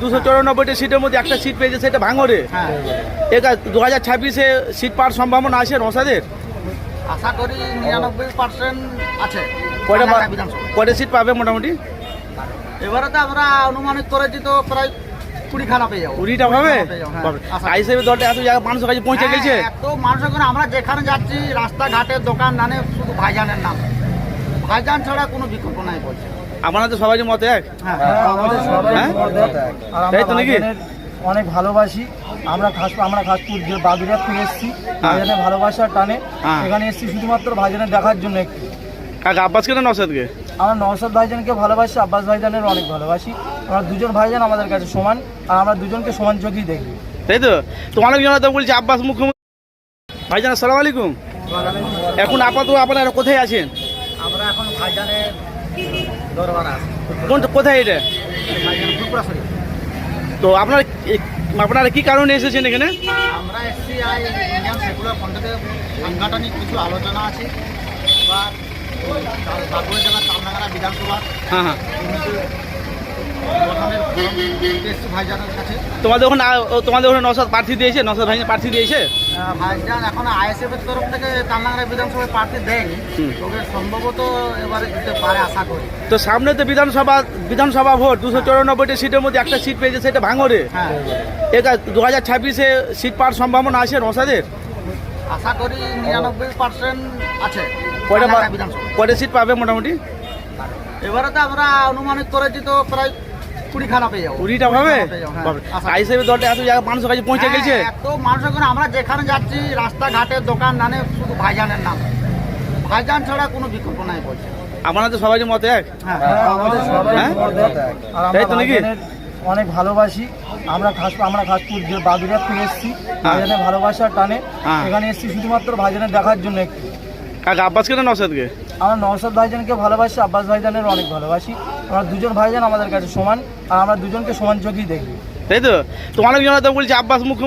দুশো চৌরানব্বইটা সিটের মধ্যে একটা সিট পেয়েছে সেটা ভাঙরে হ্যাঁ। এটা দু হাজার ছাব্বিশে সিট পাওয়ার সম্ভাবনা আছে রসাদের আশা করি নিরানব্বই পার্সেন্ট আছে। কয়টা কয়টা সিট পাবে মোটামুটি? এবারে তো আমরা অনুমানিত করেছি তো প্রায় কুড়ি খানা পেয়ে যাব। কুড়িটা পাবে? হ্যাঁ। আই হিসেবে দলটা এত জায়গা মানুষের কাছে পৌঁছে হ্যাঁ, গেছে? এত মানুষের করে আমরা যেখানে যাচ্ছি রাস্তাঘাটে দোকান নানে শুধু ভাইজানের নাম। ভাইজান ছাড়া কোনো বিকল্প নাই বলছে। আপনাদের সবাই মতে এক? হ্যাঁ হ্যাঁ, হ্যাঁ? আর তাই তো নাকি? অনেক ভালোবাসি। আমরা খাস আমরা খাসপুর যে বাদুরিয়া থেকে এসেছি ভাইজানের ভালোবাসার টানে। হ্যাঁ। এখানে এসেছি শুধুমাত্র ভাইজানের দেখার জন্য একটু। কাকা আব্বাস কেন নসাদকে আমরা নওসাদ ভাইজানকে ভালোবাসি আব্বাস ভাইজানের অনেক ভালোবাসি। আমরা দুজন ভাইজান আমাদের কাছে সমান আর আমরা দুজনকে সমান চোখেই দেখি। তাই তো? তো অনেকজন তো বলছে আব্বাস মুখ্যমন্ত্রী। ভাইজান আসসালামু আলাইকুম। এখন আপাতত আপনারা কোথায় আছেন? আমরা এখন ভাইজানের কোন কোথায় এটা? তো আপনার আপনারা কি কারণে এসেছেন এখানে? আমরা এসেছি সাংগঠনিক কিছু আলোচনা আছে। বা বিধানসভা। হ্যাঁ হ্যাঁ। ভাইজানের কাছে। তোমাদের ওখানে তোমাদের ওখানে নসাদ প্রার্থী দিয়েছে? নসাদ ভাই প্রার্থী দিয়েছে? ভাইজান এখন আইএসএফ এর তরফ থেকে কামনাগারা বিধানসভায় প্রার্থী দেয়নি। তবে সম্ভবত এবারে দিতে পারে আশা করি। তো সামনে তো বিধানসভা বিধানসভা ভোট দুশো চৌরানব্বইটা সিটের মধ্যে একটা সিট পেয়েছে সেটা ভাঙরে হ্যাঁ। এটা দু হাজার ছাব্বিশে সিট পাওয়ার সম্ভাবনা আছে নসাদের আশা করি নিরানব্বই পার্সেন্ট আছে কয়টা সিট পাবে মোটামুটি? এবারে তো আমরা অনুমানিত করেছি তো প্রায় পেয়ে যাব। কুড়িটা হ্যাঁ। বাপরে। আশা আই হিসেবে দলটা এত জায়গা মানুষের কাছে পৌঁছে হ্যাঁ, গেছে? এত মানুষের আমরা যেখানে যাচ্ছি রাস্তাঘাটে দোকান নানে শুধু ভাইজানের নাম। ভাইজান ছাড়া কোনো বিকল্প নাই বলছে। সবাই মতে এক। হ্যাঁ হ্যাঁ, হ্যাঁ? তাই তো নাকি? ভাইজানের অনেক ভালোবাসি। আমরা খাস আমরা খাসপুর যে বাদুরিয়া থেকে এসেছি ভাইজানের ভালোবাসার টানে। হ্যাঁ। এখানে এসেছি শুধুমাত্র ভাইজানের দেখার জন্য একটু। কাকা আব্বাস কেন নসাদকে আমরা নওসাদ ভাইজানকে ভালোবাসি আব্বাস ভাইজানের অনেক ভালোবাসি। আমরা দুজন ভাইজান আমাদের কাছে সমান, আর আমরা দুজনকে সমান চোখেই দেখি তাই তো? তো অনেকজন তো বলছে, আব্বাস মুখ্য